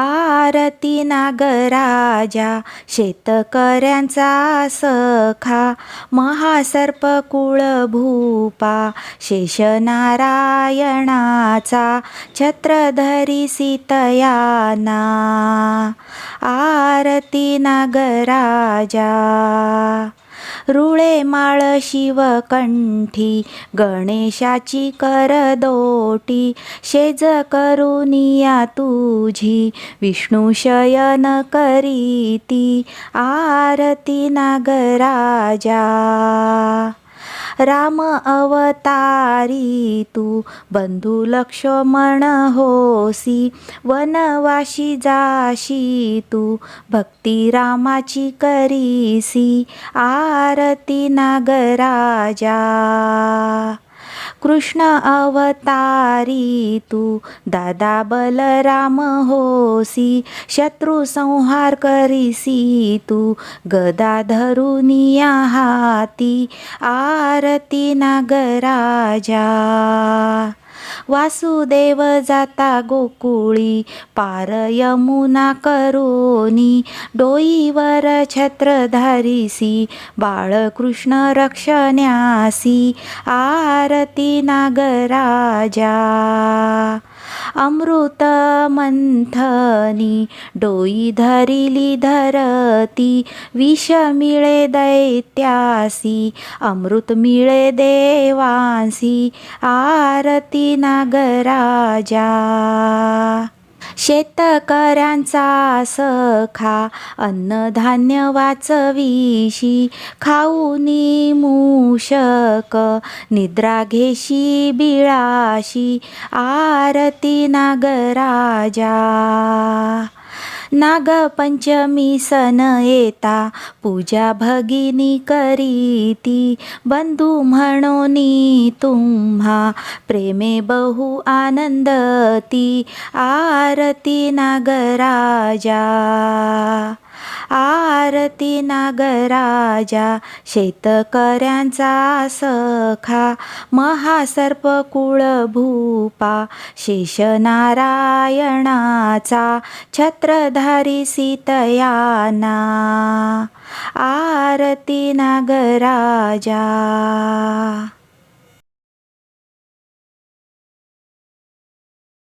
आरती नागराजा शेतकऱ्यांचा सखा महासर्प कुळभूपा शेषनारायणाचा छत्रधरी सीतयाना. आरती नागराजा. रुळे माळ शिवकंठी गणेशाची करदोटी शेज करुनिया तुझी विष्णू शयन करीती आरती नागराजा. राम अवतारी तू बंधू लक्ष्मण होसी वनवाशी जाशी तू भक्ती रामाची करीसी आरती नागराजा. कृष्ण अवतारी तू दादा बलराम होसी शत्रु संहार करीसी तू गदा धरुनिया हाती आरती नागराजा. वासुदेव जाता गोकुळी पार यमुना करोनी डोईवर छत्रधारीसी बाळकृष्ण रक्षण्यासी आरती नागराजा। अमृतमंथनी डोई धरिली धरती विष मिळे दैत्यासी अमृत मिळे देवांसी आरती नागराजा शेतकऱ्यांचा सखा अन्नधान्य वाचविशी खाऊनी शक निद्रा घेशी बिळाशी आरती नागराजा. नागपंचमी सण येता पूजा भगिनी करीती बंधू म्हणोनी तुम्हा प्रेमे बहु आनंदती आरती नागराजा. आरती नागराजा शेतकऱ्यांचा सखा महासर्प कुळभूपा शेषनारायणाचा छत्रधारी सीतयाना आरती नागराजा.